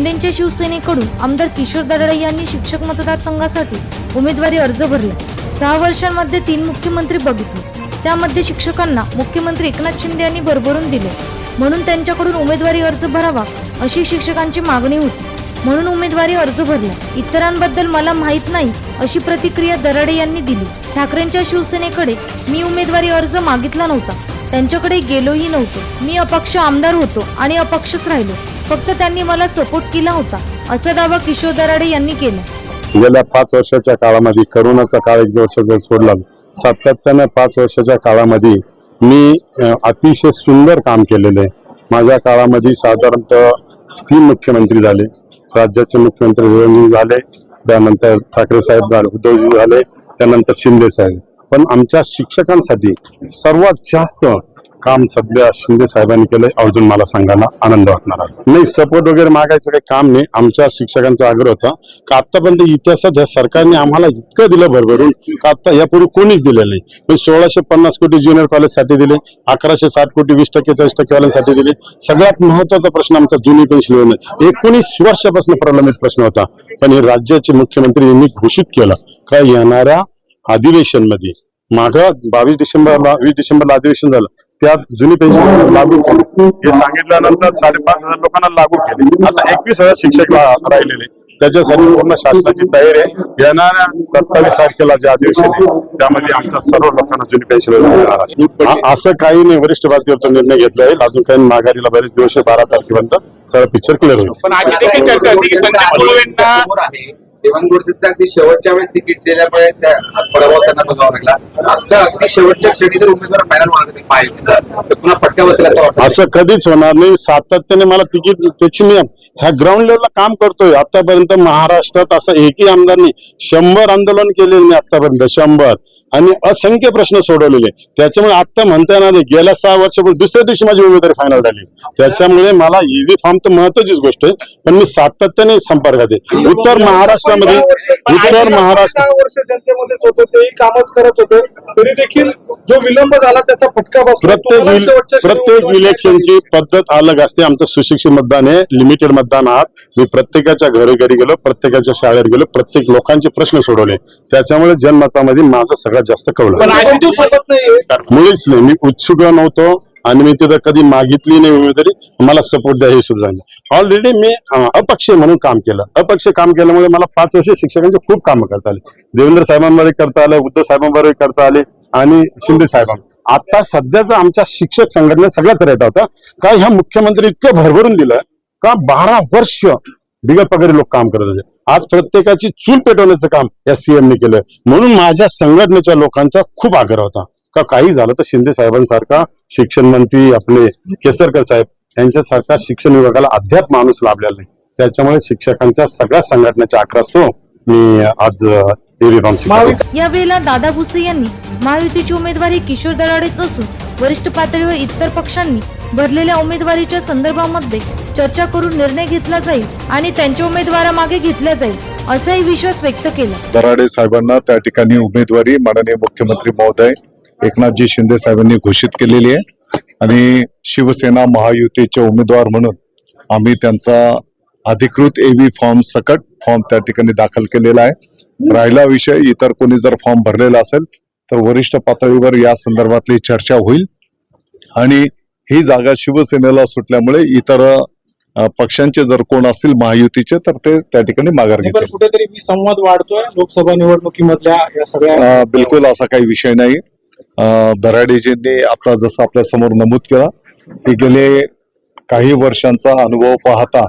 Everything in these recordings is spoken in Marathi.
शिंदेच्या शिवसेनेकडून आमदार किशोर दराडे यांनी शिक्षक मतदारसंघासाठी उमेदवारी अर्ज भरला. सहा वर्षांमध्ये तीन मुख्यमंत्री बघितले. त्यामध्ये शिक्षकांना मुख्यमंत्री एकनाथ शिंदे यांनी भरभरून दिले. म्हणून त्यांच्याकडून उमेदवारी अर्ज भरावा अशी शिक्षकांची मागणी होती. म्हणून उमेदवारी अर्ज भरला. इतरांबद्दल मला माहीत नाही अशी प्रतिक्रिया दराडे यांनी दिली. ठाकरेंच्या शिवसेनेकडे मी उमेदवारी अर्ज मागितला नव्हता. त्यांच्याकडे गेलोही नव्हतो. मी अपक्ष आमदार होतो आणि अपक्षच राहिलो. फक्त त्यांनी मला सपोर्ट केला होता. असा दावा किशोर दराडे यांनी केला. गेल्या पाच वर्षाच्या काळामध्ये करोनाचा काळ एक वर्ष जर सोडला सातत्यानं पाच वर्षाच्या काळामध्ये मी अतिशय सुंदर काम केलेलं आहे. माझ्या काळामध्ये साधारणतः तीन मुख्यमंत्री झाले. राज्याचे मुख्यमंत्री देवेंद्रजी झाले त्यानंतर ठाकरे साहेब झाले उद्धवजी झाले त्यानंतर शिंदे साहेब. पण आमच्या शिक्षकांसाठी सर्वात जास्त काम सध्या शिंदे साहेबांनी केलंय. अजून मला सांगायला आनंद वाटणार आहे. नाही सपोर्ट वगैरे मागायचं काही काम नाही. आमच्या शिक्षकांचा आग्रह होता. का आतापर्यंत इतिहासात या सरकारने आम्हाला इतकं दिलं भरभरून का आता यापूर्वी कोणीच दिलं नाही. सोळाशे पन्नास कोटी ज्युनियर कॉलेजसाठी दिले अकराशे साठ कोटी वीस टक्के चाळीस टक्केवाल्यांसाठी दिले. सगळ्यात महत्त्वाचा प्रश्न आमचा जुनी पेन्शन योजना एकोणीस वर्षापासून प्रलंबित प्रश्न होता. पण हे राज्याचे मुख्यमंत्री यांनी घोषित केलं. का येणाऱ्या अधिवेशनमध्ये माग बावीस डिसेंबरला वीस डिसेंबरला अधिवेशन झालं. त्यात जुनी पेन्शन लागू केली. हे सांगितल्यानंतर साडेपाच हजार लोकांना लागू केले. आता एकवीस हजार शिक्षक राहिलेले. त्याच्यासाठी पूर्ण शासनाची तयारी आहे. येणाऱ्या सत्तावीस तारखेला जे अधिवेशन आहे त्यामध्ये आमच्या सर्व लोकांना जुनी पेन्शन मिळणार आहे. आ- असं काही नाही. वरिष्ठ भारतीय निर्णय घेतला आहे. अजून काही माघारीला बरेच दिवस बारा तारखेपर्यंत सगळं पिक्चर क्लिअर होईल. पण अशी गोडसेचा अगदी शेवटच्या वेळेस तिकीट दिल्यामुळे त्या पराभव त्यांना बघावा लागला. असं अगदी शेवटच्या क्षणी जर उमेदवार फायनल मागतील पाहिजे तर पुन्हा फटका बसेल असं वाटतं. असं कधीच होणार नाही. सातत्याने मला तिकीट त्याची मी ह्या ग्राउंड लेवलला काम करतोय. आतापर्यंत महाराष्ट्रात असं एकही आमदार शंभर आंदोलन केलेलं नाही आतापर्यंत. शंभर. आणि असंख्य प्रश्न सोडवलेले त्याच्यामुळे आता म्हणता येणार नाही. गेल्या सहा वर्षापूर्वी दुसऱ्या दिवशी माझी उमेदवारी फायनल झाली. त्याच्यामुळे मला ईव्ही फॉर्म तर महत्वाचीच गोष्ट आहे पण मी सातत्याने संपर्कात आहे उत्तर महाराष्ट्रामध्ये उत्तर महाराष्ट्र वर्ष जनतेमध्येच होते तेही कामच करत होते. तरी देखील जो विलंब झाला त्याचा फटका प्रत्येक प्रत्येक इलेक्शनची पद्धत अलग असते. आमचं सुशिक्षित मतदान आहे लिमिटेड मतदान आहात. मी प्रत्येकाच्या घरी घरी गेलो प्रत्येकाच्या शाळेत गेलो प्रत्येक लोकांचे प्रश्न सोडवले. त्याच्यामुळे जनमतामध्ये माझं सगळ्यात जास्त कळलं. पण अशी सोबत नाहीये. मुळीच नाही. मी उत्सुक नव्हतो आणि मी तिथं कधी मागितली नाही उमेदवारी मला सपोर्ट द्या हे सुद्धा सांगितलं ऑलरेडी मी अपक्ष म्हणून काम केलं. अपक्ष काम केल्यामुळे मला पाच वर्ष शिक्षकांचे खूप कामं करता आले. देवेंद्र साहेबांबरोबर करता आले उद्धव साहेबांबरोबर करता आले आणि शिंदे साहेबांना आता सध्याचा आमच्या शिक्षक संघटना सगळ्याच रेट होता का ह्या मुख्यमंत्री इतकं भरभरून दिलं का बारा वर्ष बिगर पगारी लोक काम करत होते. आज प्रत्येकाची चूल पेटवण्याचं काम या सीएम ने केलं. म्हणून माझ्या संघटनेच्या लोकांचा खूप आग्रह होता. का काही झालं तर शिंदे साहेबांसारखा शिक्षण मंत्री आपले केसरकर साहेब यांच्यासारखा शिक्षण विभागाला अद्याप माणूस लाभलेला नाही. त्याच्यामुळे शिक्षकांच्या सगळ्या संघटनेच्या असतो मी आज यावेळेला दादा भुसे यांनी महायुतीची उमेदवारी किशोर दराडेच असून वरिष्ठ पातळीवर इतर पक्षांनी भरलेल्या उमेदवारीच्या संदर्भामध्ये चर्चा करून निर्णय घेतला जाईल आणि त्यांच्या उमेदवारामागे घेतला जाईल असाही विश्वास व्यक्त केला. दराडे साहेबांना त्या ठिकाणी उमेदवारी माननीय मुख्यमंत्री महोदय एकनाथजी शिंदे साहेबांनी घोषित केलेली आहे. आणि शिवसेना महायुतीचे उमेदवार म्हणून आम्ही त्यांचा अधिकृत एव्ही फॉर्म सकट फॉर्म त्या ठिकाणी दाखल केलेला आहे. राहिला विषय इतर कोणी जर फॉर्म भरलेला असेल तर वरिष्ठ पातळीवर या संदर्भातली चर्चा होईल. आणि ही जागा शिवसेनेला सुटल्यामुळे इतर पक्षांचे जर कोण असतील महायुतीचे तर ते त्या ठिकाणी माघार घेतील. कुठेतरी विसंवाद वाढतोय लोकसभा निवडणुकीमधल्या या सगळ्या अ, बिलकुल असा काही विषय नाही. अ, दराडेजींनी आता जसं आपल्यासमोर नमूद केला की गेले काही वर्षांचा अनुभव पाहता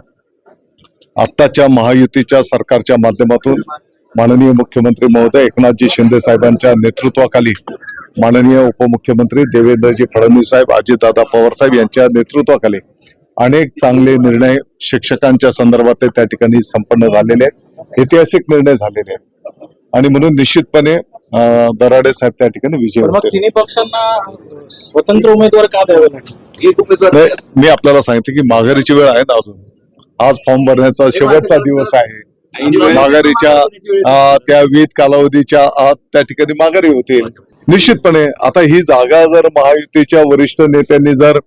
आत्ताच्या महायुतीच्या सरकारच्या माध्यमातून माननीय मुख्यमंत्री महोदय एकनाथजी शिंदे साहेबांच्या नेतृत्वाखाली माननीय उपमुख्यमंत्री देवेंद्रजी फडणवीस साहेब अजितदादा पवार साहेब यांच्या नेतृत्वाखाली अनेक चांगले निर्णय शिक्षकांच्या संदर्भात त्या ठिकाणी संपन्न झालेले आहेत. ऐतिहासिक निर्णय झालेले आहेत. आणि म्हणून निश्चितपणे दराडे साहेब त्या ठिकाणी विजय तिन्ही पक्षांना स्वतंत्र उमेदवार का द्यावे मी आपल्याला सांगितलं की माघारीची वेळ आहे ना अजून. आज फॉर्म भरण्याचा शेवटचा दिवस आहे. माघारीच्या त्या विध कालावधीच्या आत त्या ठिकाणी माघारी होतील निश्चितपणे आता ही जागा जर महायुतीच्या वरिष्ठ नेत्यांनी जर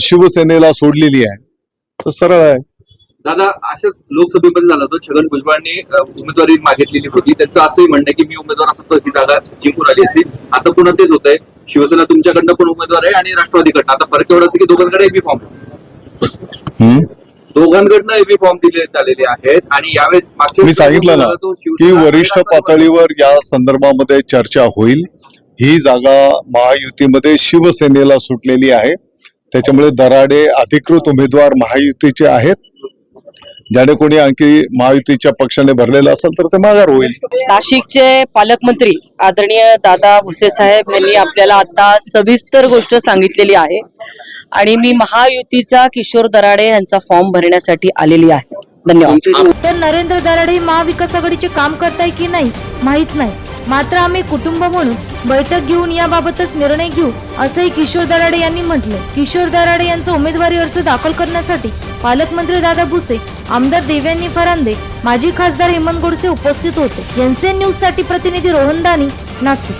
शिवसेनेला सोडलेली आहे तर सरळ आहे. दादा असंच लोकसभेमध्ये झालं होतं छगन भुजबळांनी उमेदवारी मागितलेली होती. त्यांचं असंही म्हणणं आहे की मी उमेदवार असतो ही जागा जिंकून आली असेल. आता पुन्हा तेच होत आहे शिवसेना तुमच्याकडनं पण उमेदवार आहे आणि राष्ट्रवादीकडनं. आता फरक एवढा असं की दोघांकडे एबी फॉर्म हम्म? दोघांकडनं एबी फॉर्म दिले आलेले आहेत आणि यावेळेस मागच्या मी सांगितलं ना की वरिष्ठ पातळीवर या संदर्भामध्ये चर्चा होईल. ही जागा महायुतीमध्ये शिवसेनेला सुटलेली आहे. त्याच्यामुळे दराडे अधिकृत उमेदवार महायुतीचे आहेत. ज्याने कोणी आणखी महायुतीच्या पक्षाने भरलेलं असेल तर ते माघार होईल. नाशिकचे पालकमंत्री आदरणीय दादा भुसे साहेब यांनी आपल्याला आता सविस्तर गोष्ट सांगितलेली आहे. आणि मी महायुतीचा किशोर दराडे यांचा फॉर्म भरण्यासाठी आलेली आहे. धन्यवाद. तर नरेंद्र दराडे महाविकास आघाडीचे काम करताय की नाही? माहीत नाही. मात्र आम्ही कुटुंब म्हणून बैठक घेऊन याबाबतच निर्णय घेऊ असंही किशोर दराडे यांनी म्हटलं. किशोर दराडे यांचा उमेदवारी अर्ज दाखल करण्यासाठी पालकमंत्री दादा भुसे आमदार देव्यांनी फरांदे माजी खासदार हेमंत गोडसे उपस्थित होते. एनसीएन न्यूजसाठी प्रतिनिधी रोहन दानी नाशिक.